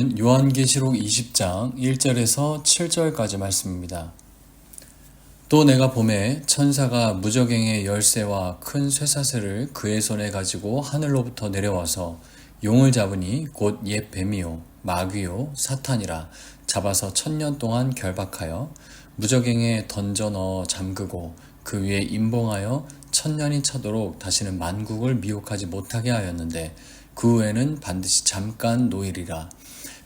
오늘 본문은 요한계시록 20장 1절에서 7절까지 말씀입니다. 또 내가 봄에 천사가 무적행의 열쇠와 큰 쇠사슬을 그의 손에 가지고 하늘로부터 내려와서 용을 잡으니 곧 옛 뱀이요 마귀요 사탄이라 잡아서 천년 동안 결박하여 무적행에 던져 넣어 잠그고 그 위에 임봉하여 천년이 차도록 다시는 만국을 미혹하지 못하게 하였는데 그 후에는 반드시 잠깐 노일이라.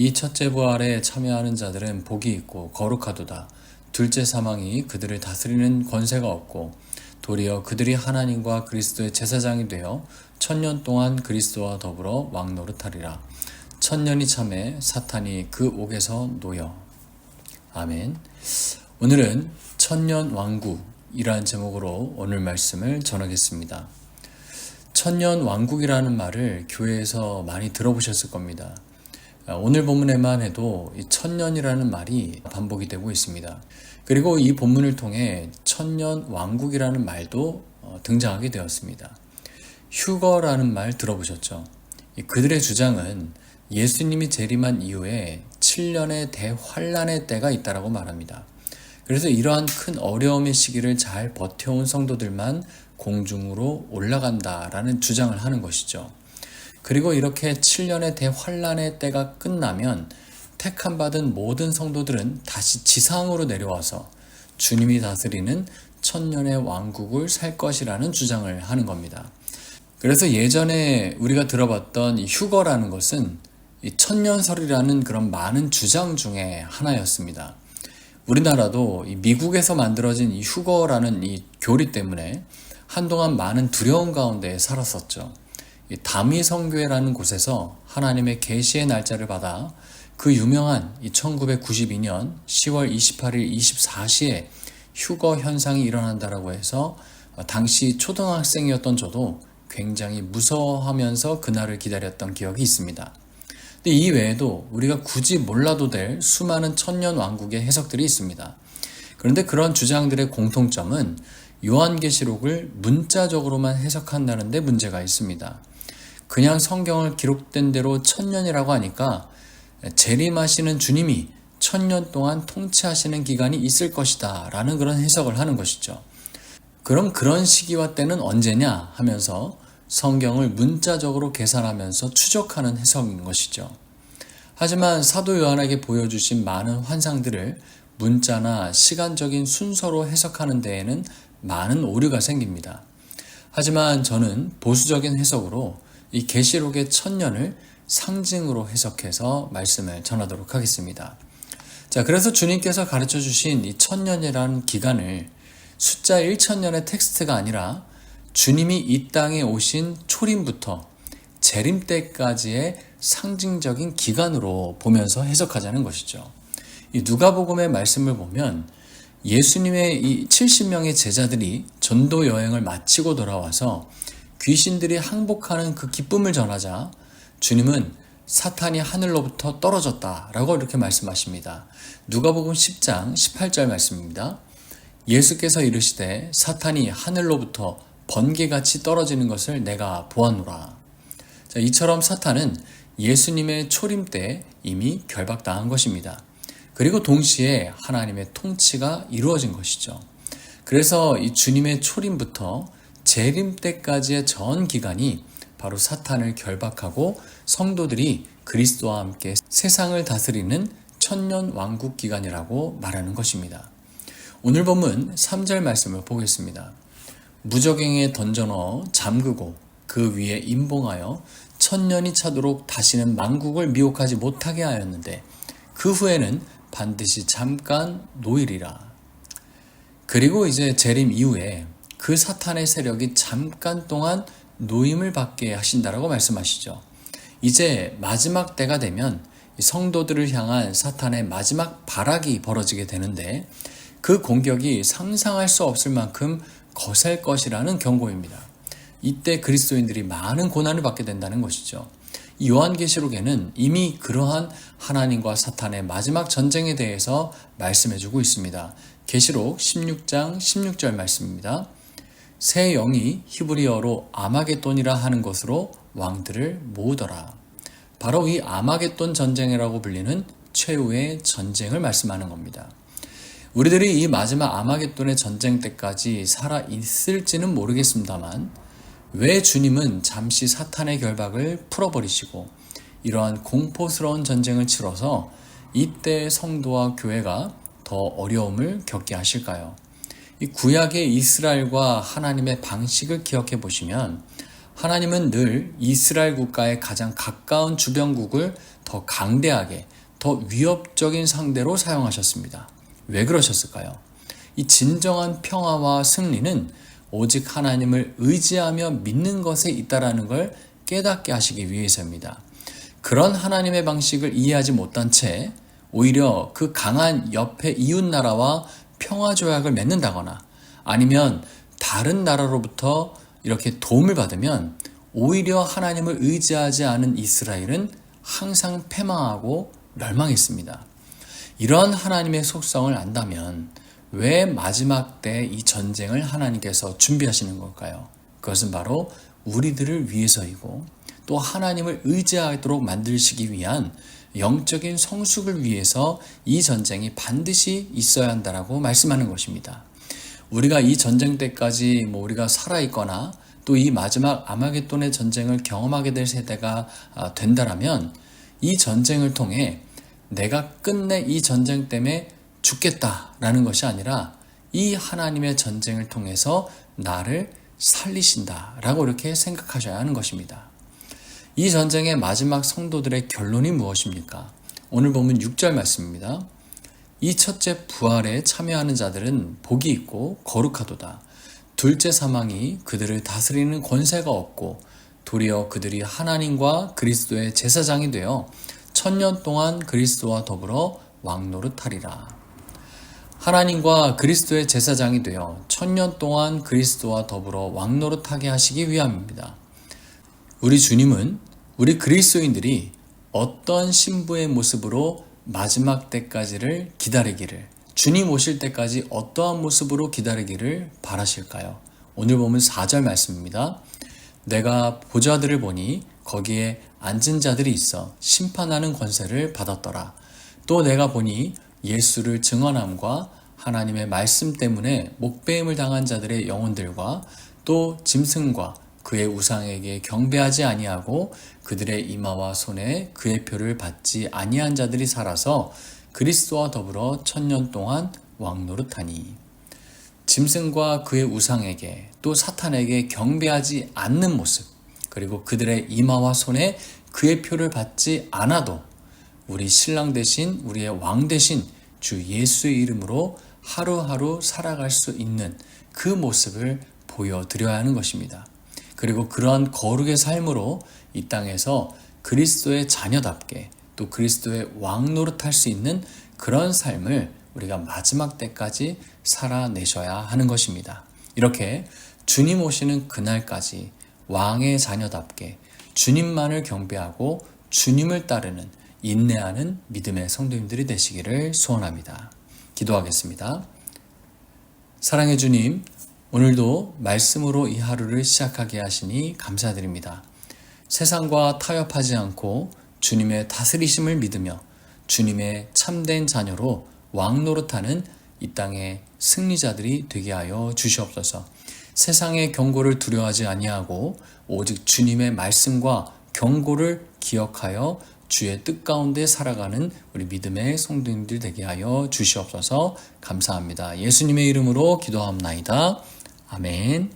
이 첫째 부활에 참여하는 자들은 복이 있고 거룩하도다. 둘째 사망이 그들을 다스리는 권세가 없고 도리어 그들이 하나님과 그리스도의 제사장이 되어 천년 동안 그리스도와 더불어 왕노릇하리라. 천년이 참에 사탄이 그 옥에서 놓여. 아멘. 오늘은 천년 왕국 이러한 제목으로 오늘 말씀을 전하겠습니다. 천년 왕국이라는 말을 교회에서 많이 들어보셨을 겁니다. 오늘 본문에만 해도 이 천년이라는 말이 반복이 되고 있습니다. 그리고 이 본문을 통해 천년 왕국이라는 말도 어, 등장하게 되었습니다. 휴거라는 말 들어보셨죠? 그들의 주장은 예수님이 재림한 이후에 7년의 대환란의 때가 있다라고 말합니다. 그래서 이러한 큰 어려움의 시기를 잘 버텨온 성도들만 공중으로 올라간다라는 주장을 하는 것이죠. 그리고 이렇게 7년의 대환란의 때가 끝나면 택함 받은 모든 성도들은 다시 지상으로 내려와서 주님이 다스리는 천년의 왕국을 살 것이라는 주장을 하는 겁니다. 그래서 예전에 우리가 들어봤던 휴거라는 것은 천년설이라는 그런 많은 주장 중에 하나였습니다. 우리나라도 미국에서 만들어진 이 휴거라는 이 교리 때문에 한동안 많은 두려움 가운데 살았었죠. 다미 성교회라는 곳에서 하나님의 계시의 날짜를 받아 그 유명한 1992년 10월 28일 24시에 휴거 현상이 일어난다라고 해서 당시 초등학생이었던 저도 굉장히 무서워하면서 그날을 기다렸던 기억이 있습니다. 근데 이 외에도 우리가 굳이 몰라도 될 수많은 천년 왕국의 해석들이 있습니다. 그런데 그런 주장들의 공통점은 요한계시록을 문자적으로만 해석한다는 데 문제가 있습니다. 그냥 성경을 기록된 대로 천년이라고 하니까 재림하시는 주님이 천년 동안 통치하시는 기간이 있을 것이다 라는 그런 해석을 하는 것이죠. 그럼 그런 시기와 때는 언제냐 하면서 성경을 문자적으로 계산하면서 추적하는 해석인 것이죠. 하지만 사도 요한에게 보여주신 많은 환상들을 문자나 시간적인 순서로 해석하는 데에는 많은 오류가 생깁니다. 하지만 저는 보수적인 해석으로 이 계시록의 천년을 상징으로 해석해서 말씀을 전하도록 하겠습니다. 자, 그래서 주님께서 가르쳐 주신 이 천년이라는 기간을 숫자 1천년의 텍스트가 아니라 주님이 이 땅에 오신 초림부터 재림 때까지의 상징적인 기간으로 보면서 해석하자는 것이죠. 이 누가복음의 말씀을 보면 예수님의 이 70명의 제자들이 전도 여행을 마치고 돌아와서 귀신들이 항복하는 그 기쁨을 전하자 주님은 사탄이 하늘로부터 떨어졌다 라고 이렇게 말씀하십니다. 누가복음 10장 18절 말씀입니다. 예수께서 이르시되 사탄이 하늘로부터 번개같이 떨어지는 것을 내가 보았노라. 자, 이처럼 사탄은 예수님의 초림 때 이미 결박당한 것입니다. 그리고 동시에 하나님의 통치가 이루어진 것이죠. 그래서 이 주님의 초림부터 재림 때까지의 전 기간이 바로 사탄을 결박하고 성도들이 그리스도와 함께 세상을 다스리는 천년 왕국 기간이라고 말하는 것입니다. 오늘 본문 3절 말씀을 보겠습니다. 무적행에 던져 넣어 잠그고 그 위에 임봉하여 천년이 차도록 다시는 만국을 미혹하지 못하게 하였는데 그 후에는 반드시 잠깐 노일이라. 그리고 이제 재림 이후에 그 사탄의 세력이 잠깐 동안 노임을 받게 하신다라고 말씀하시죠. 이제 마지막 때가 되면 성도들을 향한 사탄의 마지막 발악이 벌어지게 되는데 그 공격이 상상할 수 없을 만큼 거셀 것이라는 경고입니다. 이때 그리스도인들이 많은 고난을 받게 된다는 것이죠. 요한계시록에는 이미 그러한 하나님과 사탄의 마지막 전쟁에 대해서 말씀해주고 있습니다. 계시록 16장 16절 말씀입니다. 새 영이 히브리어로 아마겟돈이라 하는 것으로 왕들을 모으더라. 바로 이 아마겟돈 전쟁이라고 불리는 최후의 전쟁을 말씀하는 겁니다. 우리들이 이 마지막 아마겟돈의 전쟁 때까지 살아 있을지는 모르겠습니다만 왜 주님은 잠시 사탄의 결박을 풀어버리시고 이러한 공포스러운 전쟁을 치러서 이때 성도와 교회가 더 어려움을 겪게 하실까요? 이 구약의 이스라엘과 하나님의 방식을 기억해 보시면 하나님은 늘 이스라엘 국가의 가장 가까운 주변국을 더 강대하게, 더 위협적인 상대로 사용하셨습니다. 왜 그러셨을까요? 이 진정한 평화와 승리는 오직 하나님을 의지하며 믿는 것에 있다라는 걸 깨닫게 하시기 위해서입니다. 그런 하나님의 방식을 이해하지 못한 채 오히려 그 강한 옆에 이웃 나라와 평화 조약을 맺는다거나 아니면 다른 나라로부터 이렇게 도움을 받으면 오히려 하나님을 의지하지 않은 이스라엘은 항상 패망하고 멸망했습니다. 이런 하나님의 속성을 안다면 왜 마지막 때 이 전쟁을 하나님께서 준비하시는 걸까요? 그것은 바로 우리들을 위해서이고 또 하나님을 의지하도록 만들시기 위한 영적인 성숙을 위해서 이 전쟁이 반드시 있어야 한다라고 말씀하는 것입니다. 우리가 이 전쟁 때까지 뭐 우리가 살아 있거나 또 이 마지막 아마겟돈의 전쟁을 경험하게 될 세대가 아, 된다라면 이 전쟁을 통해 내가 끝내 이 전쟁 때문에 죽겠다라는 것이 아니라 이 하나님의 전쟁을 통해서 나를 살리신다라고 이렇게 생각하셔야 하는 것입니다. 이 전쟁의 마지막 성도들의 결론이 무엇입니까? 오늘 보면 6절 말씀입니다. 이 첫째 부활에 참여하는 자들은 복이 있고 거룩하도다. 둘째 사망이 그들을 다스리는 권세가 없고 도리어 그들이 하나님과 그리스도의 제사장이 되어 천년 동안 그리스도와 더불어 왕노릇하리라. 하나님과 그리스도의 제사장이 되어 천년 동안 그리스도와 더불어 왕노릇하게 하시기 위함입니다. 우리 주님은 우리 그리스도인들이 어떤 신부의 모습으로 마지막 때까지를 기다리기를 주님 오실 때까지 어떠한 모습으로 기다리기를 바라실까요? 오늘 보면 4절 말씀입니다. 내가 보좌들을 보니 거기에 앉은 자들이 있어 심판하는 권세를 받았더라. 또 내가 보니 예수를 증언함과 하나님의 말씀 때문에 목배임을 당한 자들의 영혼들과 또 짐승과 그의 우상에게 경배하지 아니하고 그들의 이마와 손에 그의 표를 받지 아니한 자들이 살아서 그리스도와 더불어 천년 동안 왕노릇하니 짐승과 그의 우상에게 또 사탄에게 경배하지 않는 모습 그리고 그들의 이마와 손에 그의 표를 받지 않아도 우리 신랑 대신 우리의 왕 대신 주 예수의 이름으로 하루하루 살아갈 수 있는 그 모습을 보여드려야 하는 것입니다. 그리고 그러한 거룩의 삶으로 이 땅에서 그리스도의 자녀답게 또 그리스도의 왕 노릇할 수 있는 그런 삶을 우리가 마지막 때까지 살아내셔야 하는 것입니다. 이렇게 주님 오시는 그날까지 왕의 자녀답게 주님만을 경배하고 주님을 따르는 인내하는 믿음의 성도님들이 되시기를 소원합니다. 기도하겠습니다. 사랑의 주님, 오늘도 말씀으로 이 하루를 시작하게 하시니 감사드립니다. 세상과 타협하지 않고 주님의 다스리심을 믿으며 주님의 참된 자녀로 왕 노릇하는 이 땅의 승리자들이 되게 하여 주시옵소서. 세상의 경고를 두려워하지 아니하고 오직 주님의 말씀과 경고를 기억하여 주의 뜻 가운데 살아가는 우리 믿음의 성도님들 되게 하여 주시옵소서 감사합니다. 예수님의 이름으로 기도합나이다. 아멘.